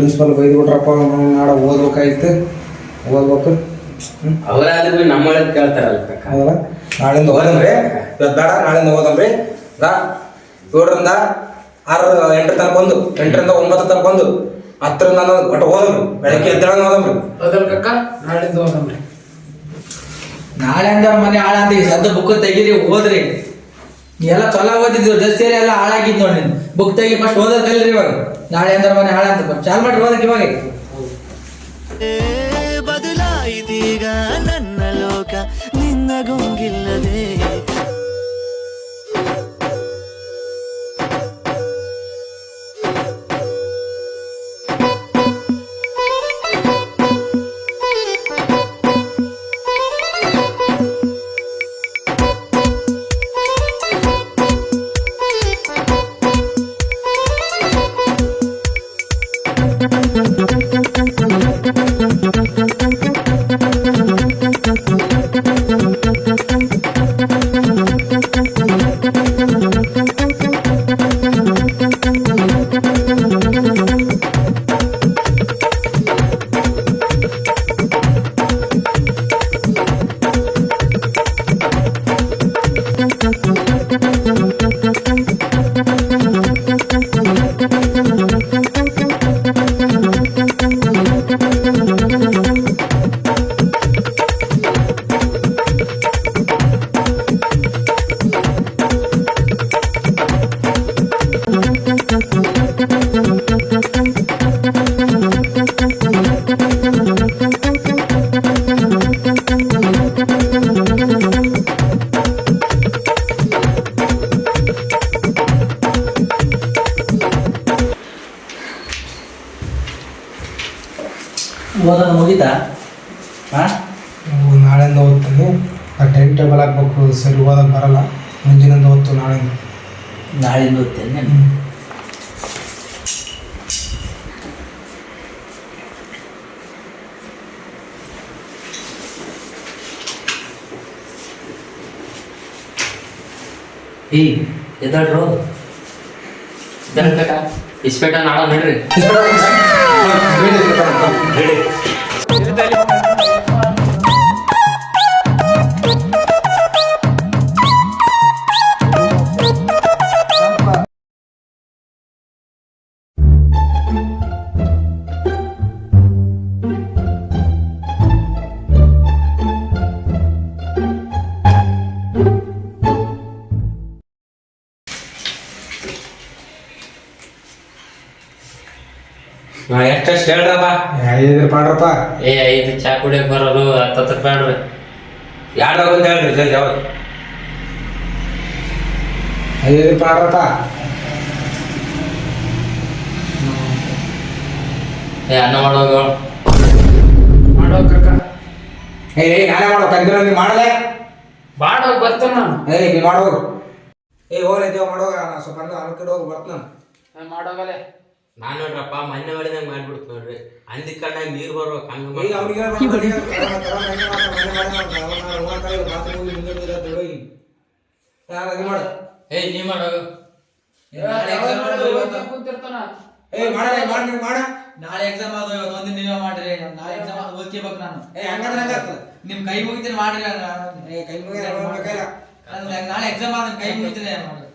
Principal ಬೈದು ಬಿಟ್ರಪ್ಪ ನಾವು ನಾಡ ಓದ್ಬೇಕಾಯ್ತು. ಓದ್ಬೇಕು. ಅವರಾದ್ರೂ ನಮ್ಮ ಕೇಳ್ತಾರಲ್ಲ ಕಕ್ಕ ಹೌದಲ್ಲ ನಾಳಿಂದ ಓದಮ್ರಿ ಇವತ್ತು ಬೇಡ ನಾಳಿಂದ ಓದಮ್ರಿ ದಾ ಏಳರಿಂದ ಆರು ಎಂಟರ ತನಕ ಬಂದು ಎಂಟರಿಂದ ಒಂಬತ್ತು ತನಕ ಬಂದು ಹತ್ತರಿಂದ ಬಟ್ ಒಟ್ಟು ಓದಮ್ರಿ ಬೆಳಗ್ಗೆ ಹೋದ್ರಿ ಓದಮ್ರಿ ಹೌದಲ್ ಕಕ್ಕ ನಾಳಿಂದ ನಾಳೆ ಅಂದ್ರೆ ಮನೆ ಹಾಳಾದಿ ಸದ್ದ ಬುಕ್ ತೆಗೀರಿ ಓದ್ರಿ ಎಲ್ಲ ಚಲೋ ಓದಿದ್ರು ದಸ್ತಿಯರಿ ಎಲ್ಲ ಹಾಳಾಗಿದ್ ನೋಡಿ ಬುಕ್ ತೆಗಿ ಫಸ್ಟ್ ಓದೋದ್ ಕಲ್ರಿ ಇವಾಗ. ನಾಳೆ ಅಂದ್ರೆ ಮನೆ ಹಾಳಾಂತ ಚಾಲ್ ಮಾಡ್ರಿ ಹೋದಕ್ಕೆ ಇವಾಗ. ಬದಲಾಯಿದೀಗ ನನ್ನ ಲೋಕ ನಿನ್ನ ಗೊಂಗಿಲ್ಲದೆ. ಓದೋದು ಮುಗಿತಾ? ಹಾ ನಾಳೆಯಿಂದ ಓದ್ತೀನಿ. ಆ ಟೈಮ್ ಟೇಬಲ್ ಹಾಕ್ಬೇಕು ಸರಿ ಓದಕ್ಕೆ ಬರಲ್ಲ. ಮುಂಜಿನಿಂದ ಓದ್ತು ನಾಳೆಯಿಂದ. ನಾಳೆಯಿಂದ ಓದ್ತೇನೆ ಈ ಎದ್ದಾಡ್ರು? ಎದ್ದಾಡ್ ಕಕ್ಕ ಇಸ್ಪೇಟ ನಾಳೆ ನಡ್ರಿ ಎಷ್ಟಷ್ಟು ಹೇಳ್ರಪ್ಪ? ಐದು ಪಾಡ್ರಪ್ಪ. ಏ ಐದು ಚಾ ಕುಡಿಯಕ್ ಬರೋರು ಹತ್ತತ್ರ ಬೇಡ್ರಿ ಯಾರು ಅಂತ ಹೇಳ್ರಿ ಜಲ್ದಿ ಯಾವ್ದು ಐದು ಏ ಅನ್ನ ಮಾಡೋ ಮಾಡೋ ಕಕ್ಕ ಏ ಏ, ನಾನೇ ಮಾಡೋ ನೀವು ಮಾಡಲೆ? ಬಾಡ ಬರ್ತಾನ ನಾನು. ಏ ನೀವು ಮಾಡೋ ಏ ಮಾಡೋಗ ನಾನು ಸ್ವಲ್ಪ ಅನ್ನ ಕಡೆ ಹೋಗಿ ಬರ್ತಾನ ಮಾಡೋಗಲೆ ನಾನ್ ನೋಡ್ರಪ್ಪ ಮೊನ್ನೆ ಹೊಡೆದಂಗ ಮಾಡ್ಬಿಡ್ತು ನೋಡ್ರಿ. ಅಂದಿ ಕಣ್ಣಾಗ ನೀರ್ ಬರ್ಬೇಕು ಹಂಗ ಈಗ ಮಾಡ. ಏ ನೀ ಮಾಡೋಗ ನಾಳೆ exam ಇವತ್ತು. ಏ ಮಾಡ ಮಾಡ ನಾಳೆ ಎಕ್ಸಾಮ್ ಅದು ಇವತ್ತು ಒಂದಿನ ನೀವೇ ಮಾಡ್ರಿ. ನಾಳೆ ಎಕ್ಸಾಮ್ ಆದ ಓದ್ಕೋಬೇಕು ನಾನು. ಏ ಹಂಗಂದ್ರೆ ಹಂಗಾಗ್ತದೆ ನಿಮ್ ಕೈ ಮುಗಿತೀನಿ ಮಾಡ್ರಿ. ನಾನು. ಏ ಕೈ ಮುಗಿದ ಕೈಲ ಅದು ನಾಳೆ ಎಕ್ಸಾಮ್ ಆದ ಕೈ ಮುಗಿತೀನಿ ಮಾಡ್ರಿ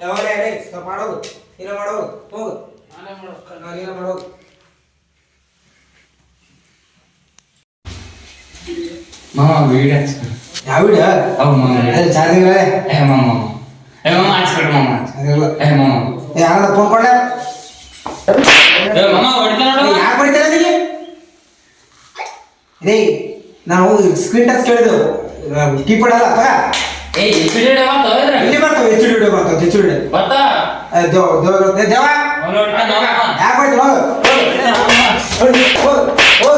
ಬೇಡ, ಇಲ್ಲ, ಮಾಡೋದು ಮಾಡೋದು ಹೋಗು. ನಾನೇ ಮಾಡೋ ಮಾಡೋದು. ಮಾಮ ವೀಡಿಯೋ ಯಾವ ಚಾರ್ಜಿಂಗ್ ಏ ಮಾಮ ಏ ಮಾಮ ಆಡ್ಸ್ಬಿಡ್ರಿ ಮಾಮ. ಏ ಮಾಮ. ಯಾರ ಫೋನ್ ಏ ಮಾಮ ನಿಮಗೆ ರೇ ನಾವು ಸ್ಕ್ರೀನ್ ಟಚ್ ಕೇಳಿದೆವು ಕೀಪ್ಯಾಡ್ ಅಲ್ಲ ತಗ ಏ ಬಂತು ಇಲ್ಲಿ ಬರ್ತಾವೆ ಎಚ್ ಡಿ ವಿಡಿಯೋ ಬರ್ತಾವೆ ಎಚ್ ಡಿ ಬರ್ತಾ ದೇವ ದೇವ ಹೊಡಿತಾನ ಹೋಗು.